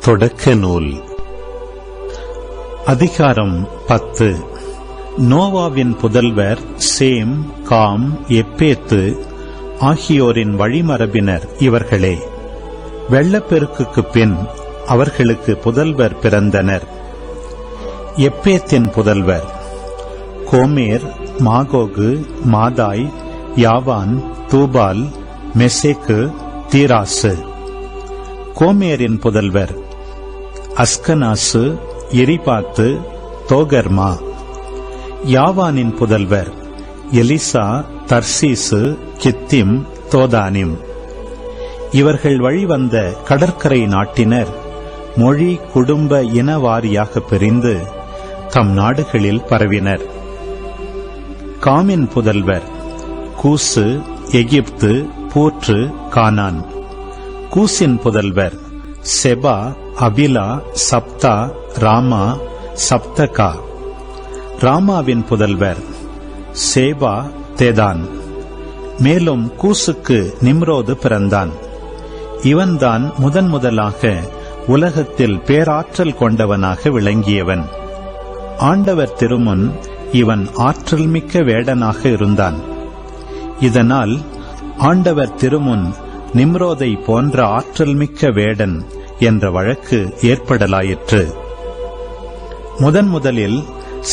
தொடக்க நூல். அதிகாரம் பத்து. நோவாவின் புதல்வர் சேம் காம் எப்பேத்து ஆகியோரின் வழிமரபினர் இவர்களே. வெள்ளப்பெருக்குக்குப் பின் அவர்களுக்கு புதல்வர் பிறந்தனர். எப்பேத்தின் புதல்வர் Gomer Magog Madai Javan Tubal Meshech Tiras. கோமேரின் புதல்வர் அஸ்கனாசு எரிபாத்து தோகர்மா. யாவானின் புதல்வர் எலிசா தர்சீசு கித்திம் தோதானிம். இவர்கள் வழிவந்த கடற்கரை நாட்டினர் மொழி குடும்ப இனவாரியாக பிரிந்து தம் நாடுகளில் பரவினர். காமின் புதல்வர் கூசு எகிப்து பூற்று கானான். கூசின் புதல்வர் செபா அபிலா சப்தா ராமா சப்தகா. ராமாவின் புதல்வர் சேபா தேதான். மேலும் கூசுக்கு நிம்ரோது பிறந்தான். இவன்தான் முதன் முதலாக உலகத்தில் பேராற்றல் கொண்டவனாக விளங்கியவன். ஆண்டவர் திருமுன் இவன் ஆற்றல் மிக்க வேடனாக இருந்தான். இதனால் ஆண்டவர் திருமுன் நிம்ரோதை போன்ற ஆற்றல் மிக்க வேடன் என்ற வழக்கு ஏற்படலாயிற்று. முதன் முதலில்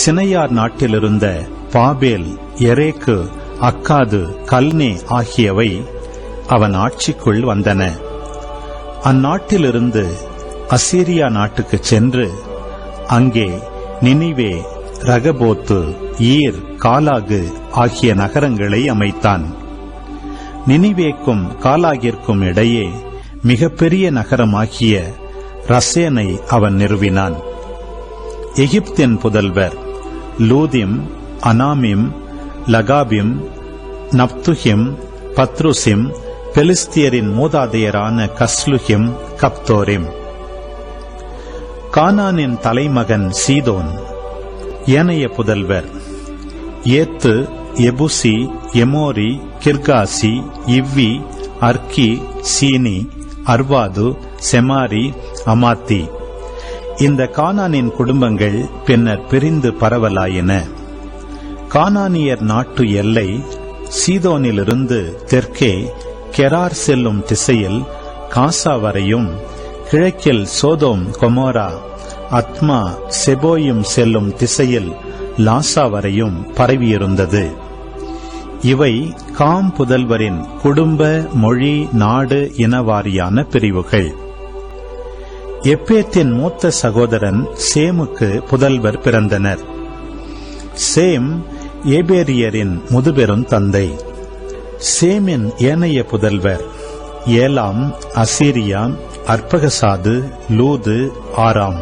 சினையார் நாட்டிலிருந்த பாபேல் எரேக்கு அக்காது கல்னே ஆகியவை அவன் ஆட்சிக்குள் வந்தன. அந்நாட்டிலிருந்து அசீரியா நாட்டுக்கு சென்று அங்கே நினிவே ரகபோத்து ஈர் காலாகு ஆகிய நகரங்களை அமைத்தான். நினிவேக்கும் காலாகிற்கும் இடையே மிகப்பெரிய நகரமாகிய ரசேனை அவன் நிறுவினான். எகிப்தின் புதல்வர் லூதிம் அனாமிம் லகாபிம் நப்துஹிம் பத்ருசிம் பெலிஸ்தியரின் மூதாதையரான கஸ்லுஹிம் கப்தோரிம். கானானின் தலைமகன் சீதோன் ஏனைய புதல்வர் ஏத்து எபுசி எமோரி கிர்காசி இவ்வி அர்க்கி சீனி அர்வாது செமாரி அமாத்தி. இந்த கானானின் குடும்பங்கள் பின்னர் பிரிந்து பரவலாயின. கானானியர் நாட்டு எல்லை சீதோனிலிருந்து தெற்கே கெரார் செல்லும் திசையில் காசா வரையும் கிழக்கில் சோதோம் கொமோரா அத்மா செபோயும் செல்லும் திசையில் லாசா வரையும் பரவியிருந்தது. இவை காம் புதல்வரின் குடும்ப மொழி நாடு இனவாரியான பிரிவுகள். எப்பேத்தின் மூத்த சகோதரன் சேமுக்கு புதல்வர் பிறந்தனர். சேம் ஏபேரியரின் முதுபெரும் தந்தை. சேமின் ஏனைய புதல்வர் ஏலாம் அசீரியா அற்பகசாது லூது ஆராம்.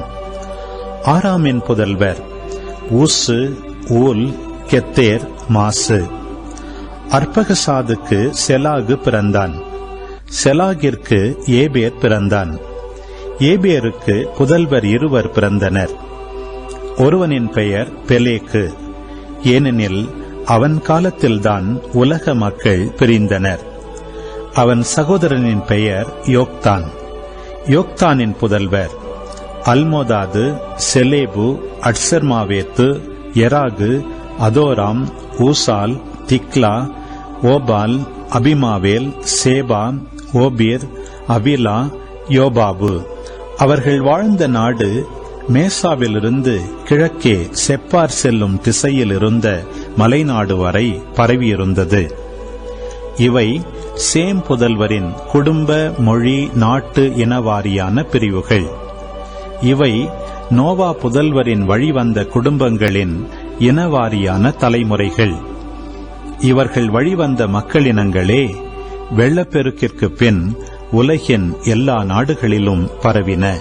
ஆராமின் புதல்வர் ஊசு ஊல் கெத்தேர் மாசு. அற்பகசாதுக்கு செலாகு பிறந்தான். செலாகிற்கு ஏபேர் பிறந்தான். ஏபேருக்கு புதல்வர் இருவர் பிறந்தனர். ஒருவனின் பெயர் பெலேக்கு. ஏனெனில் அவன் காலத்தில்தான் உலக மக்கள் பிரிந்தனர். அவன் சகோதரனின் பெயர் யோக்தான். யோக்தானின் புதல்வர். அல்மோதாது செலேபு அட்சர்மாவேத்து எராகு அதோராம் ஊசால் திக்லா ஓபால் அபிமாவேல் சேபா ஓபீர் அவிலா யோபாபு. அவர்கள் வாழ்ந்த நாடு மேசாவிலிருந்து கிழக்கே செப்பார் செல்லும் திசையில் இருந்த மலைநாடு வரை பரவியிருந்தது. இவை சேம் புதல்வரின் குடும்ப மொழி நாட்டு இனவாரியான பிரிவுகள். இவை நோவா புதல்வரின் வழிவந்த குடும்பங்களின் இனவாரியான தலைமுறைகள். இவர்கள் வழிவந்த மக்களினங்களே வெள்ளப்பெருக்கிற்கு பின் உலகின் எல்லா நாடுகளிலும் பரவின.